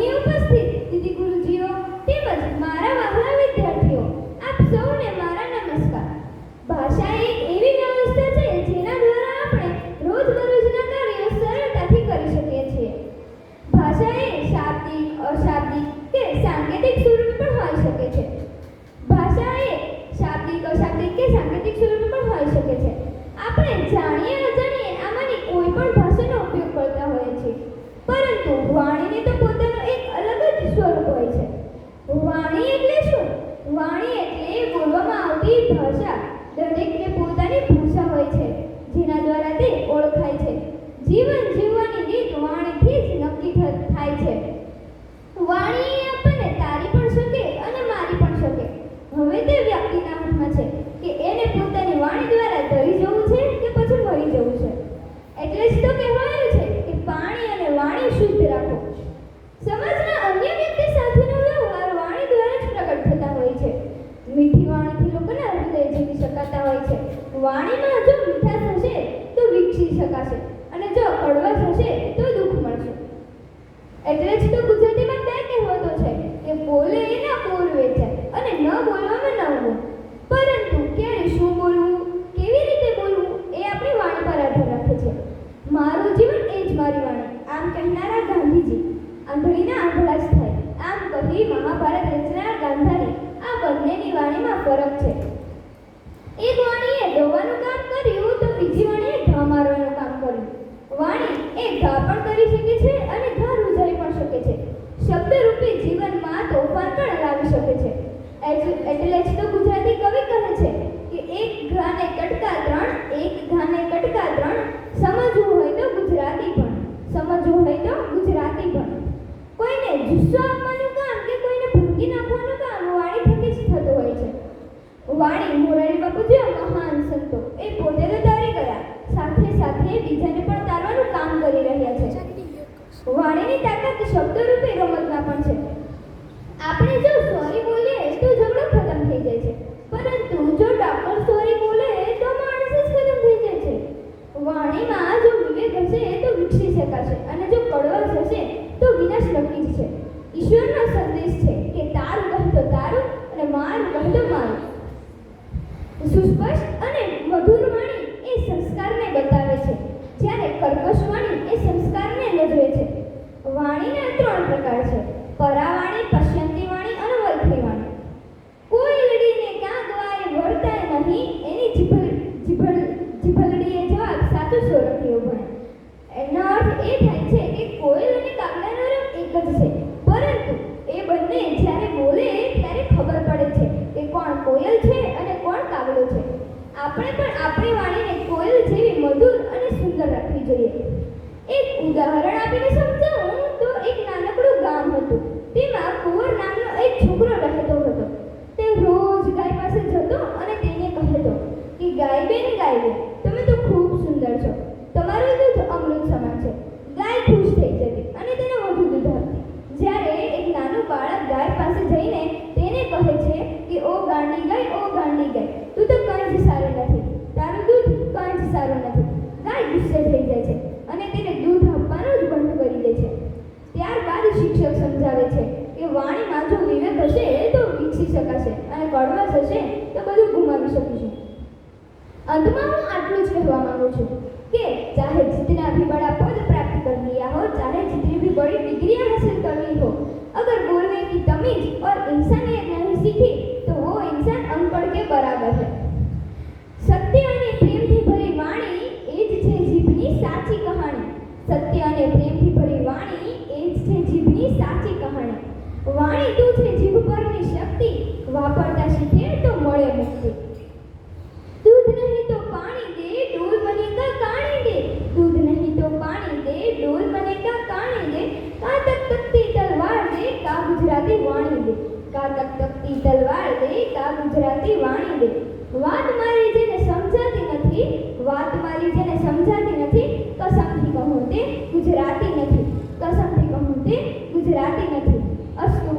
mil pessoas. 不是 વાણીમાં જો મીઠાશ હશે તો વિકસી શકાશે અને જો કડવાશ હશે તો દુઃખ મળશે. એટલે જ તો ગુજરાતીમાં બે કહેવતો છે કે બોલે એના બોલ વેચાય અને ન બોલવામાં ન બોલ પરંતુ ક્યારે શું બોલવું, કેવી રીતે બોલવું એ આપણી વાણી પર આધાર રાખે છે. મારું જીવન એ જ મારી વાણી. આમ કહેનારા ગાંધીજી, આંધળીના આંધળા જ થાય. આમ કહી મહાભારત રચનાર ગાંધારી આ બંનેની વાણીમાં ફરક છે. એક વાણીએ દોવાનું કામ કર્યું તો બીજી વાણીએ ઘા મારવાનું કામ કર્યું. વાણી એ ઘા પણ કરી શકે છે અને ઘા રૂઝાવી પણ શકે છે. શબ્દરૂપી જીવનમાં તોફાન પણ લાવી શકે છે. એટલે જ તો ગુજરાતી કવિ કહે છે કે એક ઘાને કટકા ત્રણ એક ઘાને કટકા ત્રણ સમજવું હોય તો ગુજરાતી પણ સમજવું હોય તો ગુજરાતી પણ કોઈને જુસ્સો આપવાનું કામ કે કોઈને ભૂંકી નાખવાનું કામ વાણી થકી જ થતું હોય છે વાણી મોરારી બાપુ જેવા મહાન સંતો એ પોતે તો તારી ગયા સાથે સાથે બીજાને પણ તારવાનું કામ કરી રહ્યા વાણીની તાકાત શબ્દરૂપી રમતમાં પણ છે. આપણે જો સોરી બોલીએ તો ઝઘડો ખતમ થઈ જાય છે. પરંતુ જો ડોક્ટર સોરી બોલે તો માણસ જ ખતમ થઈ જાય છે. વાણીમાં જો વિવેક હશે તો વિકસી શકાશે અને જો કડવાશ હશે તો વિનાશ નક્કી છે ઈશ્વરનો સંદેશ છે કે તારું કહે તો તારું અને મારું કહે તો મારું. સુસ્પષ્ટ અને મધુર વાણી એ સંસ્કારને બતાવે છે. જ્યારે કર્કશ વાણી એ સંસ્કારને નજવે છે વાણીના ત્રણ પ્રકાર છે. પરાવાણી પશ્યંતી વાણી અને વલખી વાણી કોઈ લડીને ક્યાં ગવાય વર્તાય નહીં, એની જીભલ જીભલ જીભલડીએ જવાબ સાચો સોરઠીઓ ભણે એનો અર્થ એ થાય છે કે કોયલ અને કાગડાનો રંગ એક જ છે. પરંતુ એ બંને જ્યારે બોલે ત્યારે ખબર પડે છે કે કોણ કોયલ છે અને કોણ કાગડો છે. આપણે પણ આપણી વાણીને કોયલ જેવી મધુર અને સુંદર રાખવી જોઈએ. એક ઉદાહરણ આપીને સમજાવું તો એક નાનકડું ગામ હતું તેમાં કુંવર નામનો એક છોકરો રહેતો હતો તે રોજ ગાય પાસે જતો અને તેને કહેતો કે ગાય બેન ગાય બેન તમે તો ખૂબ સુંદર છો તમારું દૂધ અમૃત સમાન છે ગાય ખુશ થઈ જતી અને તેને વધુ દૂધ આપતી જ્યારે એક નાનું બાળક ગાય પાસે જઈને તેને કહે છે કે ઓ ગાંડી ગાય ઓ ગાંડી ગાય તું તો કંઈ જ સારું નથી તારું દૂધ કંઈ જ સારું નથી ગાય ગુસ્સે થઈ જાય છે અને તેને દૂધ આપવાનું જ બંધ કરી દે છે ત્યારબાદ શિક્ષક સમજાવે છે કે વાણીમાં જો વિવેક હશે તો વિકસી શકાશે અને કડવાશ હશે તો બધું ગુમાવી શકીશું અંતમાં હું આટલું જ કહેવા માંગુ છું કે ચાહે जितना भी बड़ा पद प्राप्त कर लिया हो चाहे जितनी भी बड़ी डिग्रियां हासिल कर ली हो अगर बोलने की तमीज और इंसानियत કા તકતકતી તલવાર દે કા ગુજરાતી વાણી દે. વાત મારી જેને સમજાતી નથી, વાત મારી જેને સમજાતી નથી, કસમથી કહું તે ગુજરાતી નથી, કસમથી કહું તે ગુજરાતી નથી. અસ્તુ